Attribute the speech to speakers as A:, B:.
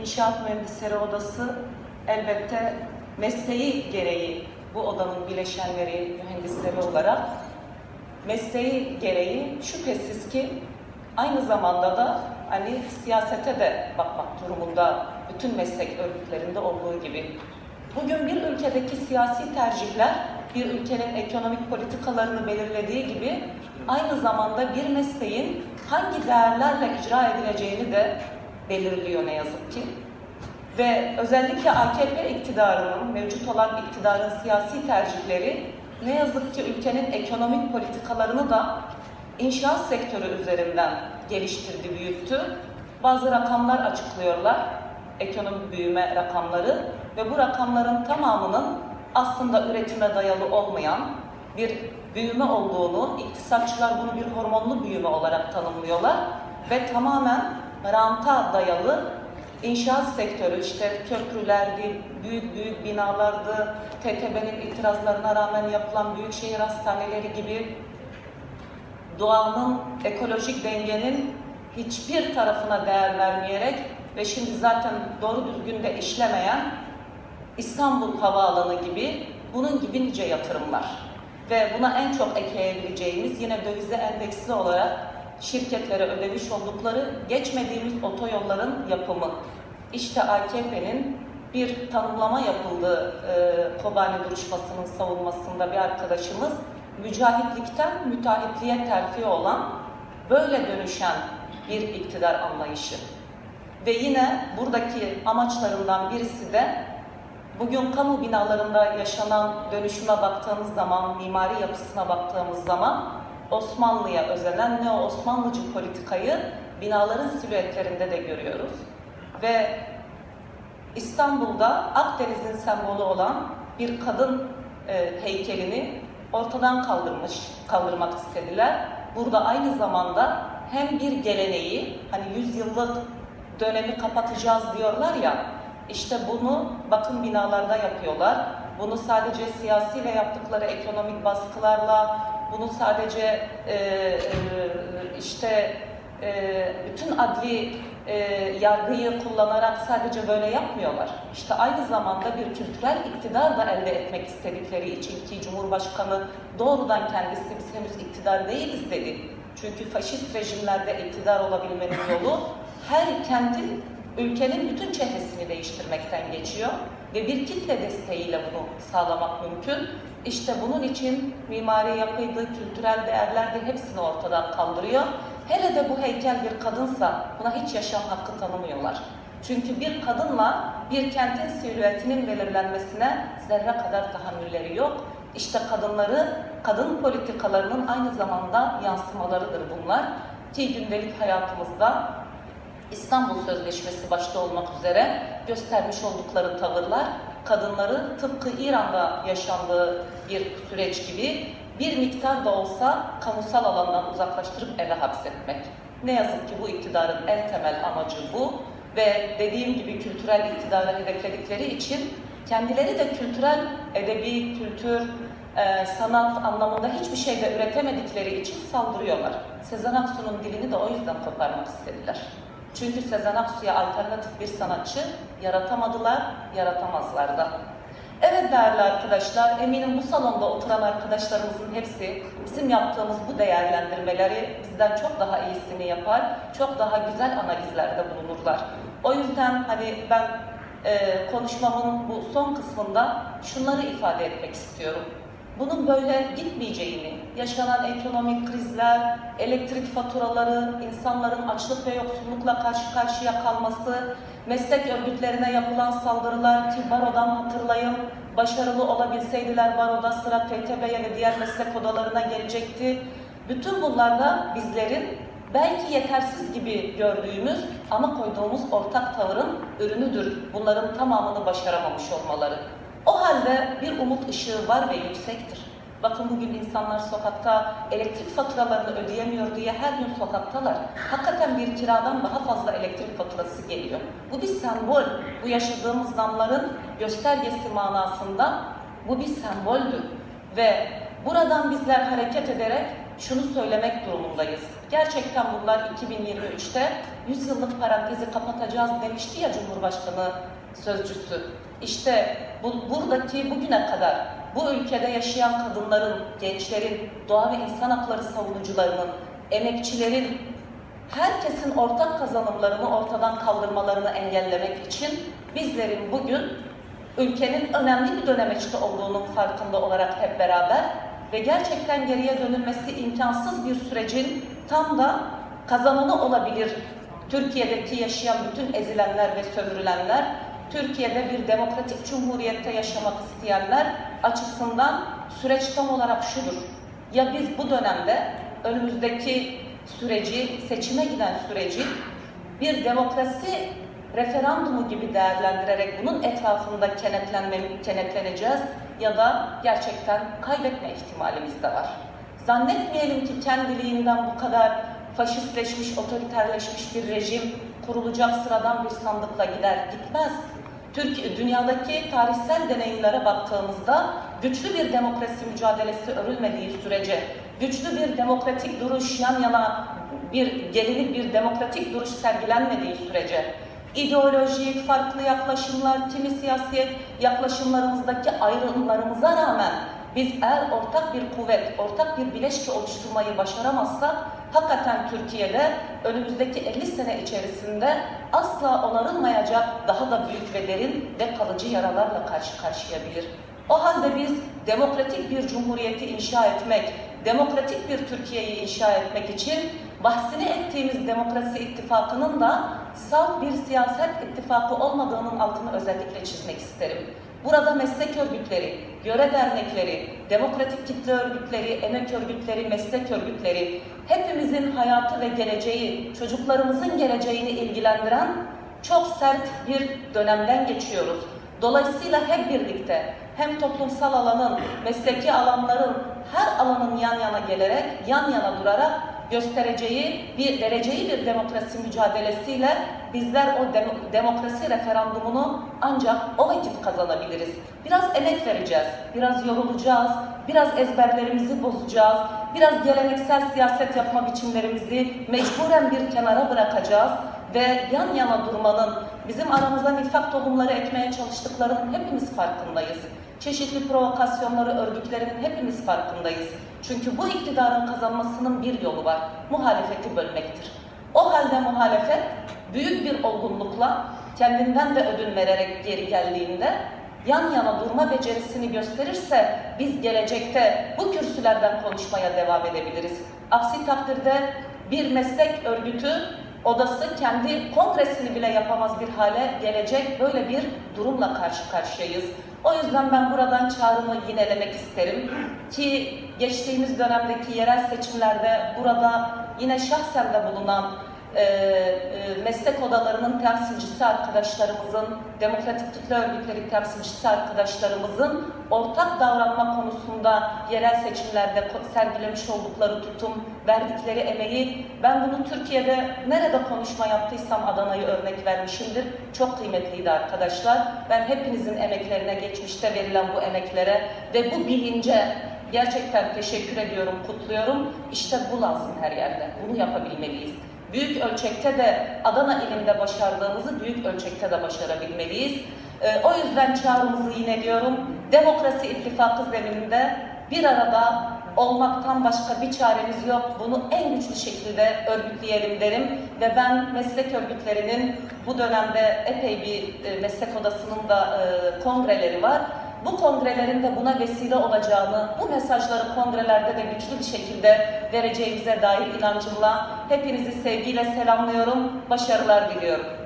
A: İnşaat Mühendisleri Odası elbette mesleği gereği bu odanın bileşenleri, mühendisleri olarak mesleği gereği şüphesiz ki aynı zamanda da hani siyasete de bakmak durumunda bütün meslek örgütlerinde olduğu gibi. Bugün bir ülkedeki siyasi tercihler bir ülkenin ekonomik politikalarını belirlediği gibi aynı zamanda bir mesleğin hangi değerlerle icra edileceğini de belirliyor ne yazık ki. Ve özellikle AKP iktidarının, mevcut olan iktidarın siyasi tercihleri ne yazık ki ülkenin ekonomik politikalarını da inşaat sektörü üzerinden geliştirdi, büyüttü. Bazı rakamlar açıklıyorlar, ekonomik büyüme rakamları ve bu rakamların tamamının aslında üretime dayalı olmayan bir büyüme olduğunu, iktisatçılar bunu bir hormonlu büyüme olarak tanımlıyorlar ve tamamen ranta dayalı İnşaat sektörü işte köprülerdi, büyük büyük binalardı, TTB'nin itirazlarına rağmen yapılan büyükşehir hastaneleri gibi doğanın ekolojik dengenin hiçbir tarafına değer vermeyerek ve şimdi zaten doğru düzgün de işlemeyen İstanbul Havaalanı gibi bunun gibi nice yatırımlar. Ve buna en çok ekleyebileceğimiz yine dövize endeksli olarak şirketlere ödemiş oldukları geçmediğimiz otoyolların yapımı. İşte AKP'nin bir tanımlama yapıldığı e, Kobani duruşmasının savunmasında bir arkadaşımız mücahitlikten müteahhitliğe terfi olan böyle dönüşen bir iktidar anlayışı. Ve yine buradaki amaçlarından birisi de bugün kamu binalarında yaşanan dönüşüme baktığımız zaman, mimari yapısına baktığımız zaman Osmanlı'ya özenen neo-Osmanlıcı politikayı binaların silüetlerinde de görüyoruz. Ve İstanbul'da Akdeniz'in sembolü olan bir kadın e, heykelini ortadan kaldırmış, kaldırmak istediler. Burada aynı zamanda hem bir geleneği, hani 100 yıllık dönemi kapatacağız diyorlar ya, işte bunu bakım binalarda yapıyorlar. Bunu sadece siyasiyle yaptıkları ekonomik baskılarla, bunu sadece e, e, işte e, bütün adli e, yargıyı kullanarak sadece böyle yapmıyorlar. İşte aynı zamanda bir kültürel iktidar da elde etmek istedikleri için ki Cumhurbaşkanı doğrudan kendisi biz henüz iktidar değiliz dedi. Çünkü faşist rejimlerde iktidar olabilmenin yolu her kentin ülkenin bütün çehresini değiştirmekten geçiyor ve bir kitle desteğiyle bunu sağlamak mümkün. İşte bunun için mimari yapıydı, kültürel değerler de hepsini ortadan kaldırıyor. Hele de bu heykel bir kadınsa buna hiç yaşam hakkı tanımıyorlar. Çünkü bir kadınla bir kentin silüetinin belirlenmesine zerre kadar tahammülleri yok. İşte kadınları, kadın politikalarının aynı zamanda yansımalarıdır bunlar. Ki gündelik hayatımızda İstanbul Sözleşmesi başta olmak üzere göstermiş oldukları tavırlar kadınları tıpkı İran'da yaşandığı bir süreç gibi bir miktar da olsa kamusal alandan uzaklaştırıp eve hapsetmek. Ne yazık ki bu iktidarın en temel amacı bu ve dediğim gibi kültürel iktidarı hedefledikleri için kendileri de kültürel, edebi, kültür, e, sanat anlamında hiçbir şey de üretemedikleri için saldırıyorlar. Sezen Aksu'nun dilini de o yüzden koparmak istediler. Çünkü Sezen Aksu'ya alternatif bir sanatçı yaratamadılar, yaratamazlar da. Evet değerli arkadaşlar, eminim bu salonda oturan arkadaşlarımızın hepsi bizim yaptığımız bu değerlendirmeleri bizden çok daha iyisini yapar, çok daha güzel analizlerde bulunurlar. O yüzden hani ben e, konuşmamın bu son kısmında şunları ifade etmek istiyorum. Bunun böyle gitmeyeceğini, yaşanan ekonomik krizler, elektrik faturaları, insanların açlık ve yoksullukla karşı karşıya kalması, meslek örgütlerine yapılan saldırılar ki barodan hatırlayın, başarılı olabilseydiler baroda sıra TTB'ye ve diğer meslek odalarına gelecekti. Bütün bunlar da bizlerin belki yetersiz gibi gördüğümüz ama koyduğumuz ortak tavırın ürünüdür. Bunların tamamını başaramamış olmaları. O halde bir umut ışığı var ve yüksektir. Bakın bugün insanlar sokakta elektrik faturalarını ödeyemiyor diye her gün sokaktalar. Hakikaten bir kiradan daha fazla elektrik faturası geliyor. Bu bir sembol. Bu yaşadığımız zamların göstergesi manasında bu bir semboldür. Ve buradan bizler hareket ederek şunu söylemek durumundayız. Gerçekten bunlar 2023'te 100 yıllık parantezi kapatacağız demişti ya Cumhurbaşkanı sözcüsü. İşte bu, buradaki bugüne kadar bu ülkede yaşayan kadınların, gençlerin, doğa ve insan hakları savunucularının, emekçilerin, herkesin ortak kazanımlarını ortadan kaldırmalarını engellemek için bizlerin bugün ülkenin önemli bir dönemeçte olduğunun farkında olarak hep beraber ve gerçekten geriye dönülmesi imkansız bir sürecin tam da kazananı olabilir Türkiye'deki yaşayan bütün ezilenler ve sömürülenler, Türkiye'de bir demokratik cumhuriyette yaşamak isteyenler açısından süreç tam olarak şudur. Ya biz bu dönemde önümüzdeki süreci, seçime giden süreci bir demokrasi referandumu gibi değerlendirerek bunun etrafında kenetleneceğiz ya da gerçekten kaybetme ihtimalimiz de var. Zannetmeyelim ki kendiliğinden bu kadar faşistleşmiş, otoriterleşmiş bir rejim kurulacak sıradan bir sandıkla gider gitmez. Türkiye, dünyadaki tarihsel deneyimlere baktığımızda güçlü bir demokrasi mücadelesi örülmediği sürece, güçlü bir demokratik duruş yan yana bir gelinip bir demokratik duruş sergilenmediği sürece, ideolojik, farklı yaklaşımlar, kimi siyasi yaklaşımlarımızdaki ayrımlarımıza rağmen biz eğer ortak bir kuvvet, ortak bir bileşki oluşturmayı başaramazsak hakikaten Türkiye'de önümüzdeki 50 sene içerisinde asla onarılmayacak daha da büyük ve derin ve kalıcı yaralarla karşı karşıyabilir. O halde biz demokratik bir cumhuriyeti inşa etmek, demokratik bir Türkiye'yi inşa etmek için bahsini ettiğimiz demokrasi ittifakının da salt bir siyaset ittifakı olmadığının altını özellikle çizmek isterim. Burada meslek örgütleri, göre dernekleri, demokratik kitle örgütleri, emek örgütleri, meslek örgütleri, hepimizin hayatı ve geleceği, çocuklarımızın geleceğini ilgilendiren çok sert bir dönemden geçiyoruz. Dolayısıyla hep birlikte hem toplumsal alanın, mesleki alanların her alanın yan yana gelerek, yan yana durarak göstereceği bir vereceği bir demokrasi mücadelesiyle bizler o dem- demokrasi referandumunu ancak o vakit kazanabiliriz. Biraz emek vereceğiz, biraz yorulacağız, biraz ezberlerimizi bozacağız, biraz geleneksel siyaset yapma biçimlerimizi mecburen bir kenara bırakacağız ve yan yana durmanın bizim aramızda nifak tohumları ekmeye çalıştıklarının hepimiz farkındayız. Çeşitli provokasyonları örgütlerinin hepimiz farkındayız. Çünkü bu iktidarın kazanmasının bir yolu var. Muhalefeti bölmektir. O halde muhalefet büyük bir olgunlukla kendinden de ödün vererek geri geldiğinde yan yana durma becerisini gösterirse biz gelecekte bu kürsülerden konuşmaya devam edebiliriz. Aksi takdirde bir meslek örgütü odası kendi kongresini bile yapamaz bir hale gelecek böyle bir durumla karşı karşıyayız. O yüzden ben buradan çağrımı yinelemek isterim ki geçtiğimiz dönemdeki yerel seçimlerde burada yine şahsen de bulunan e, e, meslek odalarının temsilcisi arkadaşlarımızın, demokratik kitle örgütleri temsilcisi arkadaşlarımızın ortak davranma konusunda yerel seçimlerde sergilemiş oldukları tutum, verdikleri emeği, ben bunu Türkiye'de nerede konuşma yaptıysam Adana'yı örnek vermişimdir. Çok kıymetliydi arkadaşlar. Ben hepinizin emeklerine, geçmişte verilen bu emeklere ve bu bilince gerçekten teşekkür ediyorum, kutluyorum. İşte bu lazım her yerde. Bunu yapabilmeliyiz. Büyük ölçekte de Adana ilimde başardığımızı büyük ölçekte de başarabilmeliyiz. Ee, o yüzden çağrımızı yineliyorum. Demokrasi ittifakı zemininde bir arada olmaktan başka bir çaremiz yok. Bunu en güçlü şekilde örgütleyelim derim. Ve ben meslek örgütlerinin bu dönemde epey bir e, meslek odasının da e, kongreleri var bu kongrelerin de buna vesile olacağını, bu mesajları kongrelerde de güçlü bir şekilde vereceğimize dair inancımla hepinizi sevgiyle selamlıyorum, başarılar diliyorum.